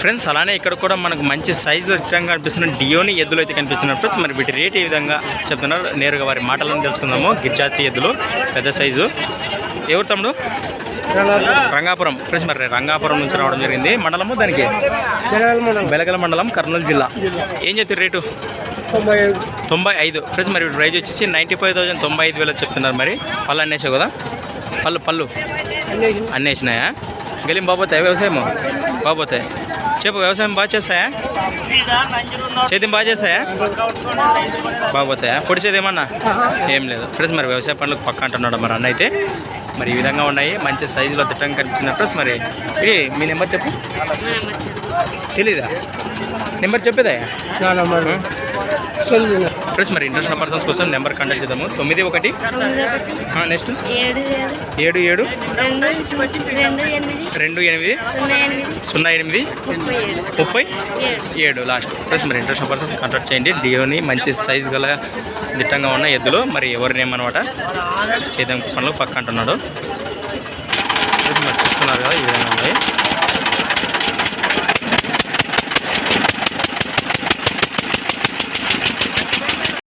Friends అలానే ఇక్కడ కూడా మనకు మంచి సైజులో ఇష్టంగా కనిపిస్తున్న డియోని ఎద్దులు అయితే కనిపిస్తున్నారు. ఫ్రెండ్స్ మరి వీటి రేట్ ఏ విధంగా చెప్తున్నారు? నేరుగా వారి మాటలను తెలుసుకుందాము. గిర్జాతి ఎద్దులు పెద్ద సైజు. ఎవరు తమ్ముడు? రంగాపురం. ఫ్రెండ్స్ మరి రంగాపురం నుంచి రావడం జరిగింది. మండలము దానికి? బెలగల మండలం కర్నూలు జిల్లా. ఏం చెప్తారు రేటు? తొంభై ఐదు. తొంభై ఐదు. ఫ్రెండ్స్ మరి ప్రైజ్ వచ్చేసి నైంటీ ఫైవ్ థౌసండ్ తొంభై ఐదు వేలు చెప్తున్నారు మరి. పళ్ళు అన్నేసావు కదా? పళ్ళు పళ్ళు. అన్నీ వేసినాయా గెలిం బాబోతాయి వ్యవసాయము? బాబోతాయి చెప్పు వ్యవసాయం బాగా చేస్తాయా? సేద్యం బాగా చేస్తాయా? బాగోతాయా పొడిచేది ఏమన్నా? ఏం లేదు. ఫ్రెండ్స్ మరి వ్యవసాయ పనులకు పక్క అంటున్నాడు మరి అన్న అయితే. మరి ఈ విధంగా ఉన్నాయి. మంచి సైజులో తిట్టంగా కనిపించిన ఫ్రెండ్స్ మరి. ఇది మీ నెంబర్ చెప్పు? తెలీదా? నెంబర్ చెప్పేదా ఫ్రెండ్స్ మరి ఇంటర్నేషనల్ పర్సన్స్ కోసం నెంబర్ కాంటాక్ట్ చేద్దాము. తొమ్మిది ఒకటి. నెక్స్ట్. ఏడు ఏడు. రెండు ఎనిమిది. సున్నా ఎనిమిది. ముప్పై ఏడు. లాస్ట్. ఫ్రెండ్స్ మరి ఇంట్రెస్ట్ పర్సన్స్ కాంటాక్ట్ చేయండి. డియోని మంచి సైజ్ గల దిట్టంగా ఉన్న ఎద్దులు. మరి ఎవరిని ఏమన్నమాట చేద్దాం పనులు. పక్క అంటున్నాడు చూస్తున్నారు కదా ఈ విధంగా ఉన్నాయి